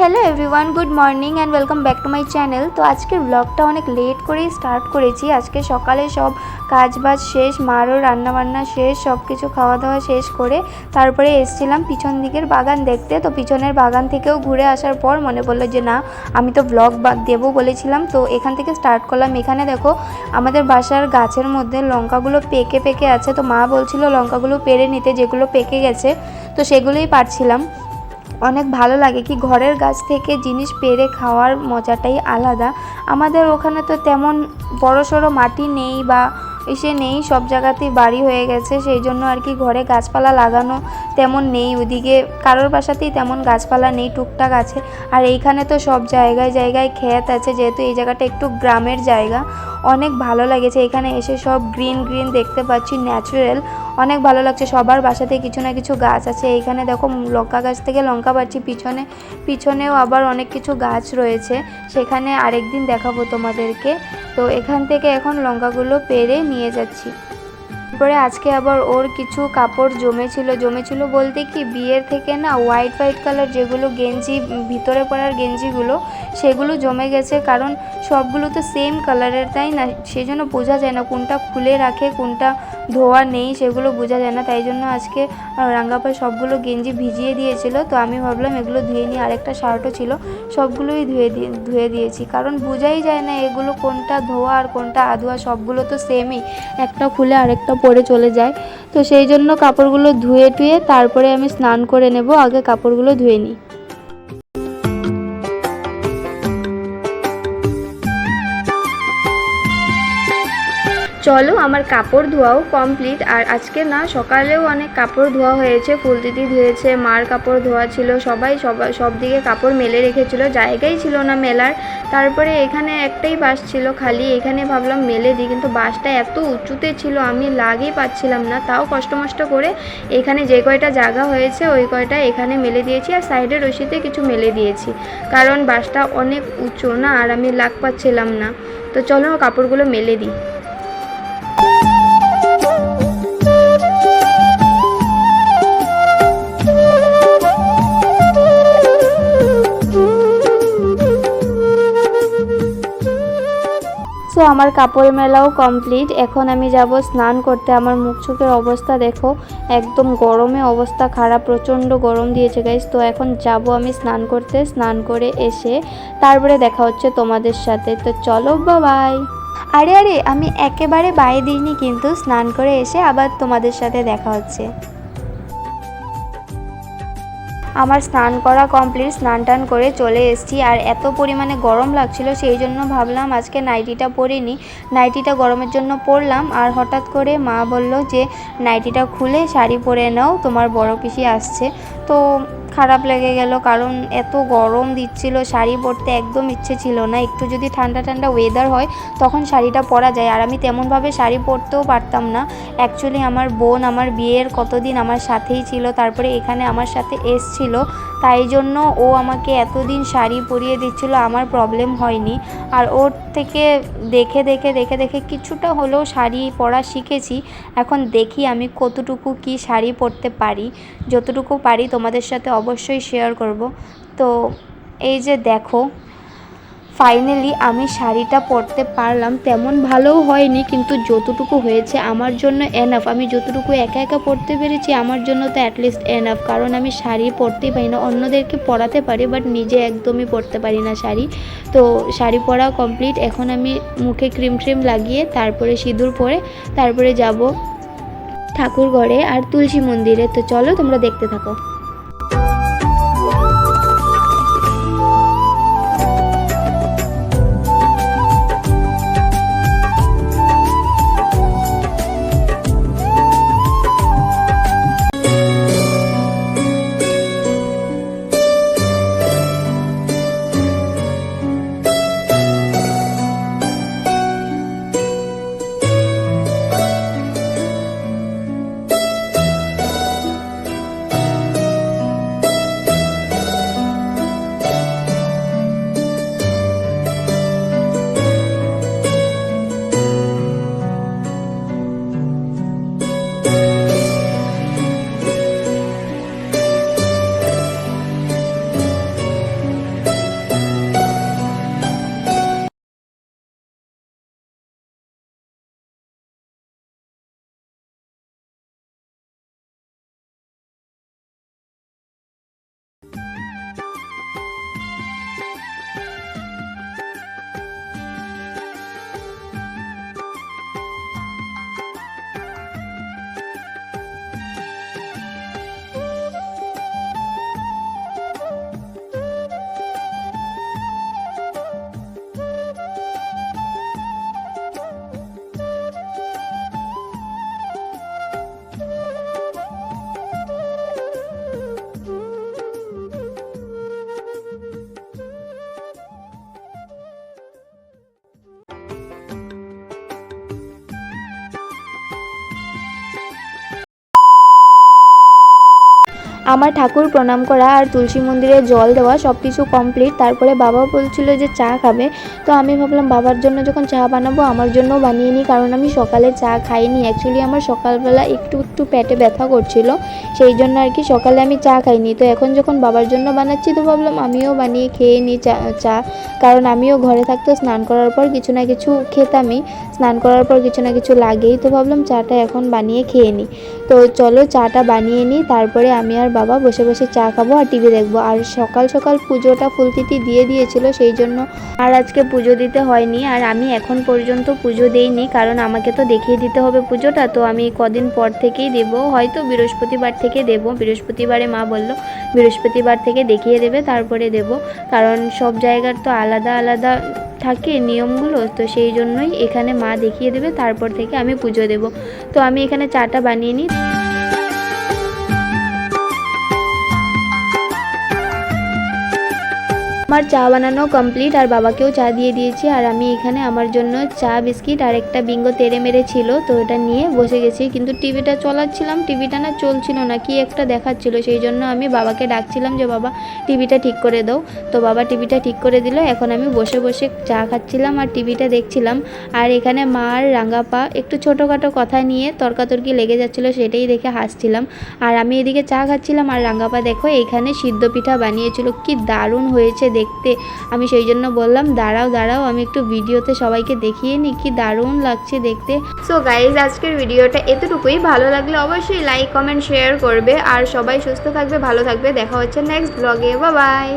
Hello everyone good morning and welcome back to my channel তো আজকের ব্লগটা অনেক লেট করেই স্টার্ট করেছি। আজকে সকালে সব কাজ বাজ শেষ, মারও রান্নাবান্না শেষ সব কিছু খাওয়া দাওয়া শেষ করে তারপরে এসছিলাম পিছন দিকের বাগান দেখতে। তো পিছনের বাগান থেকেও ঘুরে আসার পর মনে পড়ল যে, না, আমি তো ব্লগ দেবো বলেছিলাম। তো এখান থেকে স্টার্ট করলাম। এখানে দেখো, আমাদের বাসার গাছের মধ্যে লঙ্কাগুলো পেকে পেকে আছে। তো মা বলছিল লঙ্কাগুলো পেরে নিতে যেগুলো পেকে গেছে, তো সেগুলোই পারছিলাম। অনেক ভালো লাগে কি ঘরের গাছ থেকে জিনিস পেরে খাওয়ার মজাটাই আলাদা। আমাদের ওখানে তো তেমন বড় সড়ো মাটি নেই বা এসে নেই, সব জায়গাতেই বাড়ি হয়ে গেছে, সেই জন্য আর কি ঘরে গাছপালা লাগানো তেমন নেই, ওদিকে কারোর বাসাতেই তেমন গাছপালা নেই, টুকটাক আছে। আর এইখানে তো সব জায়গায় জায়গায় ক্ষেত আছে, যেহেতু এই জায়গাটা একটু গ্রামের জায়গা, অনেক ভালো লাগেছে। এখানে এসে সব গ্রিন গ্রিন দেখতে পাচ্ছি, ন্যাচারাল, অনেক ভালো লাগছে। সবার বাসাতে কিছু না কিছু গাছ আছে। এইখানে দেখো লঙ্কা গাছ থেকে লঙ্কা পাচ্ছি, পিছনে, পিছনেও আবার অনেক কিছু গাছ রয়েছে। সেখানে আরেকদিন দেখাবো তোমাদেরকে। তো এখান থেকে এখন লঙ্কাগুলো পেরে নিয়ে যাচ্ছি। তারপরে আজকে আবার ওর কিছু কাপড় জমেছিল। জমেছিল বলতে কি, বিয়ের থেকে না হোয়াইট হোয়াইট কালার যেগুলো গেঞ্জি, ভিতরে পরার গেঞ্জিগুলো, সেগুলো জমে গেছে। কারণ সবগুলো তো সেম কালারের তাই না? সেই জন্য বোঝা যায় না কোনটা খুলে রাখে, কোনটা ধোয়া নেই, সেগুলো বোঝা যায় না। তাই জন্য আজকে রাঙ্গাপাই সবগুলো গেঞ্জি ভিজিয়ে দিয়েছিল। তো আমি ভাবলাম এগুলো ধুয়ে নিয়ে আরেকটা শার্টও ছিল। সবগুলোই ধুয়ে দিয়ে, ধুয়ে দিয়েছি। কারণ বোঝাই যায় না এগুলো কোনটা ধোয়া আর কোনটা আধোয়া। সবগুলো তো সেমই একটা খুলে আরেকটা পরে চলে যায়। তো সেই জন্য কাপড়গুলো ধুয়ে টুয়ে তারপরে আমি স্নান করে নেব। আগে কাপড়গুলো ধুয়ে নিই। চলো, আমার কাপড় ধোয়াও কমপ্লিট আর আজকে না, সকালেও অনেক কাপড় ধোয়া হয়েছে। ফুলদিদি ধুয়েছে, মার কাপড় ধোয়া ছিল, সবাই সবাই সব দিকে কাপড় মেলে রেখেছিল। জায়গাই ছিল না মেলার। তারপরে এখানে একটাই বাস ছিল খালি, এখানে ভাবলাম মেলে দিই, কিন্তু বাসটা এত উঁচুতে ছিল, আমি লাগেই পাচ্ছিলাম না। তাও কষ্ট মষ্ট করে এখানে যে কয়টা জায়গা হয়েছে, ওই কয়টা এখানে মেলে দিয়েছি। আর সাইডের রশিতে কিছু মেলে দিয়েছি, কারণ বাসটা অনেক উঁচু না, আর আমি লাগ পাচ্ছিলাম না। তো চলো, কাপড়গুলো মেলে দিই। আমার কাপড় মেলাও কমপ্লিট এখন আমি যাব স্নান করতে। আমার মুখ চোখের অবস্থা দেখো, একদম গরমে অবস্থা খারাপ, প্রচণ্ড গরম দিয়েছে গাইজ তো এখন যাব আমি স্নান করতে, স্নান করে এসে তারপরে দেখা হচ্ছে তোমাদের সাথে। তো চলো বাই আরে আরে, আমি একেবারে বাইরে দিইনি কিন্তু। স্নান করে এসে আবার তোমাদের সাথে দেখা হচ্ছে। আমার স্নান করা কমপ্লিট স্নান টান করে চলে এসেছি। আর এত পরিমাণে গরম লাগছিল, সেই জন্য ভাবলাম আজকে নাইটিটা পরে নিই নাইটিটা গরমের জন্য পরলাম, আর হঠাৎ করে মা বলল যে নাইটিটা খুলে, শাড়ি পরে নাও, তোমার বড় পিসি আসছে। তো খারাপ লেগে গেল, কারণ এত গরম দিচ্ছিল, শাড়ি পরতে একদম ইচ্ছে ছিল না। একটু যদি ঠান্ডা ঠান্ডা ওয়েদার হয়, তখন শাড়িটা পরা যায়। আর আমি তেমনভাবে শাড়ি পরতেও পারতাম না। অ্যাকচুয়ালি আমার বোন আমার বিয়ের কতদিন আমার সাথেই ছিল, তারপরে এখানে আমার সাথে এসছিল। তাই জন্য ও আমাকে এতদিন শাড়ি পরিয়ে দিচ্ছিল, আমার প্রবলেম হয়নি। আর ওর থেকে দেখে দেখে দেখে দেখে কিছুটা হলেও শাড়ি পরা শিখেছি। এখন দেখি আমি কতটুকু কি শাড়ি পরতে পারি। যতটুকু পারি তোমাদের সাথে অবশ্যই শেয়ার করব। তো এই যে দেখো ফাইনালি আমি শাড়িটা পরতে পারলাম। তেমন ভালোও হয়নি, কিন্তু যতটুকু হয়েছে আমার জন্য এনাফ আমি যতটুকু একা একা পরতে পেরেছি, আমার জন্য তো অ্যাটলিস্ট এনাফ কারণ আমি শাড়ি পরতেই পারি না, অন্যদেরকে পরাতে পারি বাট নিজে একদমই পরতে পারি না শাড়ি। তো শাড়ি পরা কমপ্লিট এখন আমি মুখে ক্রিম ট্রিম লাগিয়ে, তারপরে সিঁদুর পরে, তারপরে যাব ঠাকুর ঘরে আর তুলসী মন্দিরে। তো চলো, তোমরা দেখতে থাকো। আমার ঠাকুর প্রণাম করা আর তুলসী মন্দিরে জল দেওয়া সব কিছু কমপ্লিট তারপরে বাবা বলছিল যে চা খাবে। তো আমি ভাবলাম, বাবার জন্য যখন চা বানাবো, আমার জন্য বানিয়ে নিই, কারণ আমি সকালে চা খাইনি। অ্যাকচুয়ালি আমার সকালবেলা একটু একটু পেটে ব্যথা করছিল। সেই জন্য আর কি সকালে আমি চা খাইনি। তো এখন যখন বাবার জন্য বানাচ্ছি, তো ভাবলাম আমিও বানিয়ে খেয়ে নিই চা চা। কারণ আমিও ঘরে থাকতে স্নান করার পর কিছু না কিছু খেতামই। স্নান করার পর কিছু না কিছু লাগেই। তো ভাবলাম, চাটা এখন বানিয়ে খেয়ে নিই। তো চলো, চাটা বানিয়ে নিই। তারপরে আমি আর বাবা বসে বসে চা খাব আর টিভি দেখব। আর সকাল সকাল পুজোটা ফুলতিতি দিয়ে দিয়েছিল, সেই জন্য আর আজকে পুজো দিতে হয়নি। আর আমি এখন পর্যন্ত পুজো দেইনি, কারণ আমাকে তো দেখিয়ে দিতে হবে পুজোটা। তো আমি কদিন পর থেকেই দেব, হয়তো বৃহস্পতিবার থেকে দেব। বৃহস্পতিবারে মা বলল, বৃহস্পতিবার থেকে দেখিয়ে দেবে, তারপরে দেব। কারণ সব জায়গার তো আলাদা আলাদা থাকে নিয়মগুলো, তো সেই জন্যই এখানে মা দেখিয়ে দেবে, তারপর থেকে আমি পুজো দেব। তো আমি এখানে চাটা বানিয়ে নিই। আমার চা বানানো কমপ্লিট আর বাবাকেও চা দিয়ে দিয়েছি, আর আমি এখানে আমার জন্য চা, বিস্কিট, আর একটা বিঙ্গো তেড়ে মেরে ছিল তো ওটা নিয়ে বসে গেছি। কিন্তু টিভিটা চলাচ্ছিলাম, টিভিটা না চলছিল না, কি একটা দেখাচ্ছিল, সেই জন্য আমি বাবাকে ডাকছিলাম যে, বাবা, টিভিটা ঠিক করে দাও। তো বাবা টিভিটা ঠিক করে দিল, এখন আমি বসে বসে চা খাচ্ছিলাম আর টিভিটা দেখছিলাম। আর এখানে মা আর রাঙ্গাপা একটু ছোটোখাটো কথা নিয়ে তর্কাতর্কি লেগে যাচ্ছিল, সেটাই দেখে হাসছিলাম। আর আমি এদিকে চা খাচ্ছিলাম, আর রাঙ্গাপা দেখো, এখানে সিদ্ধ পিঠা বানিয়েছিল, কি দারুণ হয়েছে দেখতে। আমি সেই জন্য বললাম, দাঁড়াও দাঁড়াও, আমি একটু ভিডিওতে সবাইকে দেখিয়ে নিই কি দারুণ লাগছে দেখতে। সো গাইজ আজকের ভিডিওটা এতটুকুই। ভালো লাগলে অবশ্যই লাইক কমেন্ট শেয়ার করবে। আর সবাই সুস্থ থাকবে, ভালো থাকবে। দেখা হচ্ছে নেক্সট ব্লগে বা বাই